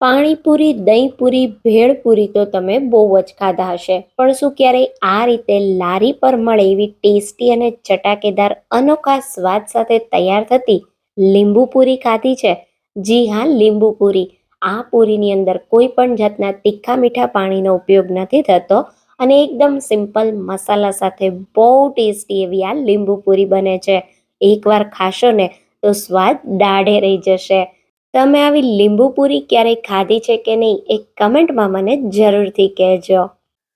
પાણીપુરી દહીંપુરી ભેળપુરી તો તમે બહુ જ ખાધા હશે. પણ શું ક્યારેય આ રીતે લારી પર મળે એવી ટેસ્ટી અને ચટાકેદાર અનોખા સ્વાદ સાથે તૈયાર થતી લીંબુપુરી ખાધી છે? જી હા લીંબુપુરી આ પૂરીની અંદર કોઈ પણ જાતના તીખા મીઠા પાણીનો ઉપયોગ નથી થતો અને એકદમ સિમ્પલ મસાલા સાથે બહુ ટેસ્ટી એવી આ લીંબુપુરી બને છે. એકવાર ખાશો ને તો સ્વાદ દાઢે રહી જશે. તમે આવી લીંબુ પૂરી ક્યારેય ખાધી છે કે નહીં એ કમેન્ટમાં મને જરૂરથી કહેજો.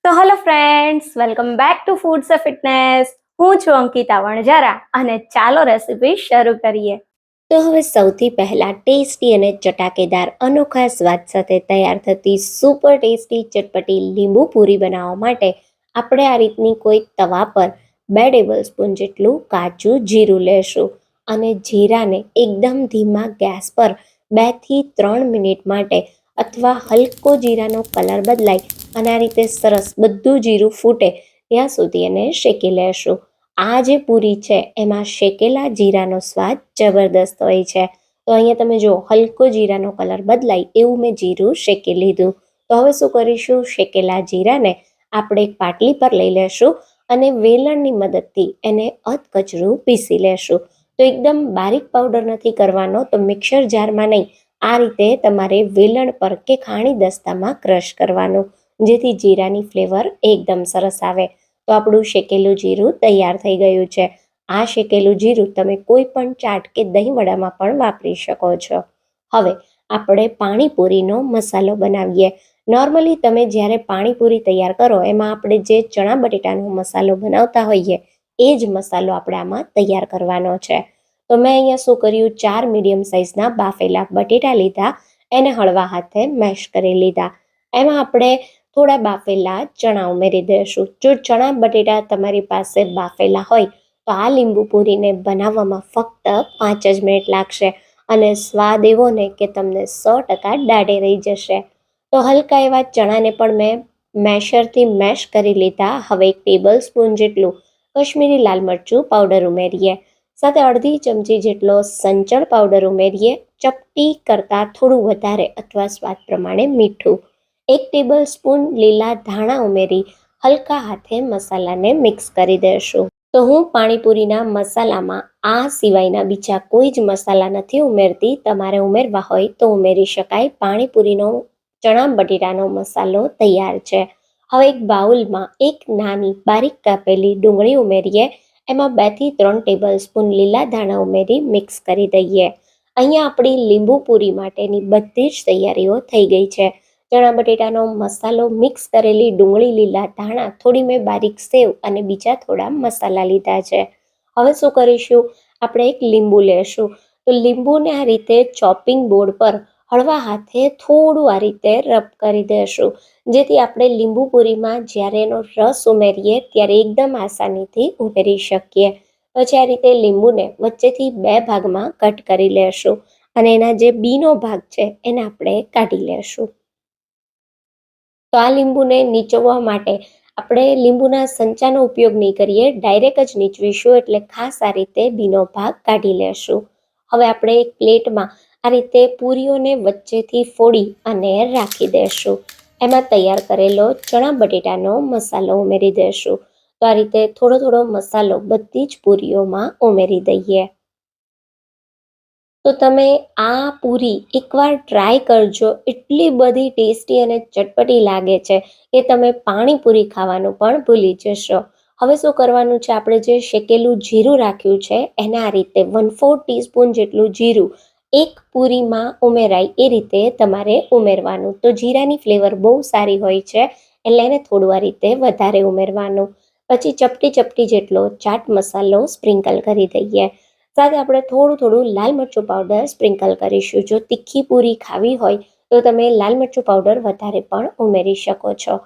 તો hello friends welcome back to foods of fitness હું છું અંકિતા વણજારા અને ચાલો રેસીપી શરૂ કરીએ. તો હવે સૌથી પહેલા ટેસ્ટી અને ચટાકેદાર અનોખા સ્વાદ સાથે તૈયાર થતી સુપર ટેસ્ટી ચટપટી લીંબુ પૂરી બનાવવા માટે આપણે આ રીતની કોઈ તવા પર બે ટેબલ સ્પૂન જેટલું કાચું જીરું લેશું અને જીરાને એકદમ ધીમા ગેસ પર બેથી ત્રણ મિનિટ માટે અથવા હલકો જીરાનો કલર બદલાય અને આ રીતે સરસ બધું જીરું ફૂટે ત્યાં સુધી એને શેકી લેશું. આ જે પૂરી છે, એમાં શેકેલા જીરાનો સ્વાદ જબરદસ્ત હોય છે. તો અહીંયા તમે જો હલકો જીરાનો કલર બદલાય એવું મેં જીરું શેકી લીધું. તો હવે શું કરીશું? શેકેલા જીરાને આપણે એક પાટલી પર લઈ લેશું અને વેલણની મદદથી એને અધકચરું પીસી લેશું. તો એકદમ બારીક પાવડર નથી કરવાનો, તો મિક્સર જારમાં નહીં. આ રીતે તમારે વેલણ પર કે ખાણી દસ્તામાં ક્રશ કરવાનું, જેથી જીરાની ફ્લેવર એકદમ સરસ આવે. તો આપણું શેકેલું જીરું તૈયાર થઈ ગયું છે. આ શેકેલું જીરું તમે કોઈ પણ ચાટ કે દહીં વડામાં પણ વાપરી શકો છો. હવે આપણે પાણીપુરીનો મસાલો બનાવીએ. નોર્મલી તમે જ્યારે પાણીપુરી તૈયાર કરો, એમાં આપણે જે ચણા બટેટાનો મસાલો બનાવતા હોઈએ એ જ મસાલો આપણે આમાં તૈયાર કરવાનો છે. તો મેં અહીંયા શું કર્યું? ચાર મીડિયમ સાઇઝના બાફેલા બટેટા લીધા, એને હળવા હાથે મેશ કરી લીધા. એમાં આપણે થોડા બાફેલા ચણા ઉમેરી દઈશું. જો ચણા બટેટા તમારી પાસે બાફેલા હોય, તો આ લીંબુ પૂરીને બનાવવામાં ફક્ત પાંચ જ મિનિટ લાગશે અને સ્વાદ એવો ને કે તમને સો ટકા દાઢે રહી જશે. તો હલકા એવા ચણાને પણ મેં મેશરથી મેશ કરી લીધા. હવે એક ટેબલ સ્પૂન જેટલું કશ્મીરી લાલ મરચું પાવડર ઉમેરીએ. સાથે અડધી ચમચી જેટલો સંચળ પાવડર ઉમેરીએ. ચપટી કરતાં થોડું વધારે અથવા સ્વાદ પ્રમાણે મીઠું. એક ટેબલ સ્પૂન લીલા ધાણા ઉમેરી હલકા હાથે મસાલાને મિક્સ કરી દેશું. તો હું પાણીપુરીના મસાલામાં આ સિવાયના બીજા કોઈ જ મસાલા નથી ઉમેરતી. તમારે ઉમેરવા હોય તો ઉમેરી શકાય. પાણીપુરીનો ચણા બટેટાનો મસાલો તૈયાર છે. હવે એક બાઉલમાં એક નાની બારીક કાપેલી ડુંગળી ઉમેરીએ. એમાં બેથી ત્રણ ટેબલ સ્પૂન લીલા ધાણા ઉમેરી મિક્સ કરી દઈએ. અહીંયા આપણી લીંબુ પૂરી માટેની બધી જ તૈયારીઓ થઈ ગઈ છે. ચણા બટેટાનો મસાલો મિક્સ કરેલી ડુંગળી, લીલા ધાણા, થોડી મેં બારીક સેવ અને બીજા થોડા મસાલા લીધા છે. હવે શું કરીશું? આપણે એક લીંબુ લેશું. તો લીંબુને આ રીતે ચોપિંગ બોર્ડ પર હળવા હાથે થોડું આ રીતે રબ કરી દેશું. જેથી આપણે લીંબુપુરીમાં જ્યારે એનો રસ ઉમેરીએ ત્યારે એકદમ આસાનીથી ઉમેરી શકીએ. પછી આ રીતે લીંબુને વચ્ચેથી બે ભાગમાં કટ કરી લેશું અને એના જે બીનો ભાગ છે એને આપણે કાઢી લેશું. તો આ લીંબુને નીચોવવા માટે આપણે લીંબુના સંચાનો ઉપયોગ નહીં કરીએ, ડાયરેક્ટ જ નીચવીશું એટલે ખાસ આ રીતે બીનો ભાગ કાઢી લેશું. હવે આપણે એક પ્લેટમાં આ રીતે પૂરીઓને વચ્ચેથી ફોડી અને રાખી દેશું. એમાં તૈયાર કરેલો ચણા બટેટાનો મસાલો ઉમેરી દેશું. તો આ રીતે થોડો થોડો મસાલો બધી જ પૂરીઓમાં ઉમેરી દઈએ. તો તમે આ પૂરી એકવાર ટ્રાય કરજો. એટલી બધી ટેસ્ટી અને ચટપટી લાગે છે કે તમે પાણીપુરી ખાવાનું પણ ભૂલી જશો. હવે શું કરવાનું છે? આપણે જે શેકેલું જીરું રાખ્યું છે, એને આ રીતે વન ફોર ટીસ્પૂન જેટલું જીરું એક પૂરીમાં ઉમેરાય એ રીતે તમારે ઉમેરવાનું. તો જીરાની ફ્લેવર બહુ સારી હોય છે, એટલે એને થોડું આ રીતે વધારે ઉમેરવાનું. પછી ચપટી ચપટી જેટલો ચાટ મસાલો સ્પ્રિંકલ કરી દઈએ. સાથે આપણે થોડું થોડું લાલ મરચું પાવડર સ્પ્રિંકલ કરીશું. જો તીખી પૂરી ખાવી હોય, તો તમે લાલ મરચું પાવડર વધારે પણ ઉમેરી શકો છો.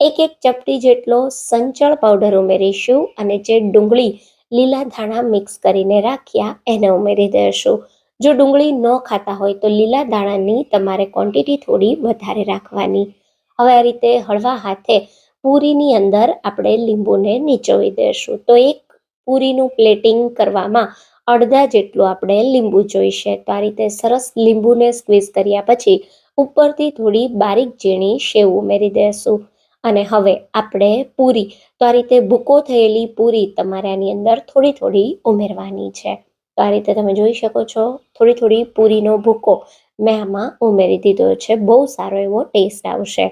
એક એક ચપટી જેટલો સંચળ પાવડર ઉમેરીશું અને જે ડુંગળી લીલા ધાણા મિક્સ કરીને રાખ્યા, એને ઉમેરી દઈશું જો ડુંગળી ન ખાતા હોય તો લીલા દાણાની તમારે ક્વોન્ટિટી થોડી વધારે રાખવાની. હવે આ રીતે હળવા હાથે પૂરીની અંદર આપણે લીંબુને નીચોવી દઈશું. તો એક પૂરીનું પ્લેટિંગ કરવામાં અડધા જેટલું આપણે લીંબુ જોઈશે. તો આ રીતે સરસ લીંબુને સ્ક્વીઝ કર્યા પછી ઉપરથી થોડી બારીક ઝીણી શેવ ઉમેરી દેશું અને હવે આપણે પૂરી. તો આ રીતે ભૂકો થયેલી પૂરી તમારે આની અંદર થોડી થોડી ઉમેરવાની છે. તો આ રીતે તમે જોઈ શકો છો, થોડી થોડી પૂરીનો ભૂકો મેં આમાં ઉમેરી દીધો છે. બહુ સારો એવો ટેસ્ટ આવશે.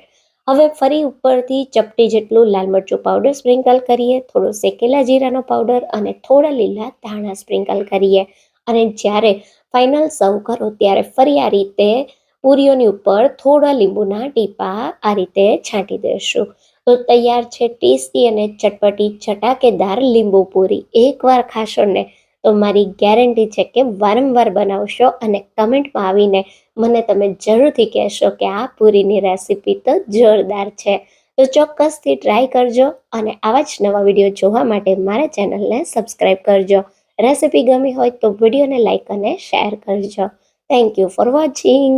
હવે ફરી ઉપરથી ચપટી જેટલું લાલ મરચું પાવડર સ્પ્રિંકલ કરીએ, થોડો શેકેલા જીરાનો પાવડર અને થોડા લીલા ધાણા સ્પ્રિંકલ કરીએ. અને જ્યારે ફાઇનલ સર્વ કરો ત્યારે ફરી આ રીતે પૂરીઓની ઉપર થોડા લીંબુના ટીપા આ રીતે છાંટી દેશું. તો તૈયાર છે ટેસ્ટી અને ચટપટી ચટાકેદાર લીંબુ પૂરી. એકવાર ખાશો ને તો મારી ગેરંટી છે કે વારંવાર બનાવશો અને કમેન્ટમાં આવીને મને તમે જરૂરથી કહેશો કે આ પૂરીની રેસીપી તો જોરદાર છે. તો ચોક્કસથી ટ્રાય કરજો અને આવા જ નવા વીડિયો જોવા માટે મારા ચેનલને સબસ્ક્રાઈબ કરજો. રેસીપી ગમી હોય તો વિડીયોને લાઈક અને શેર કરજો. Thank you for watching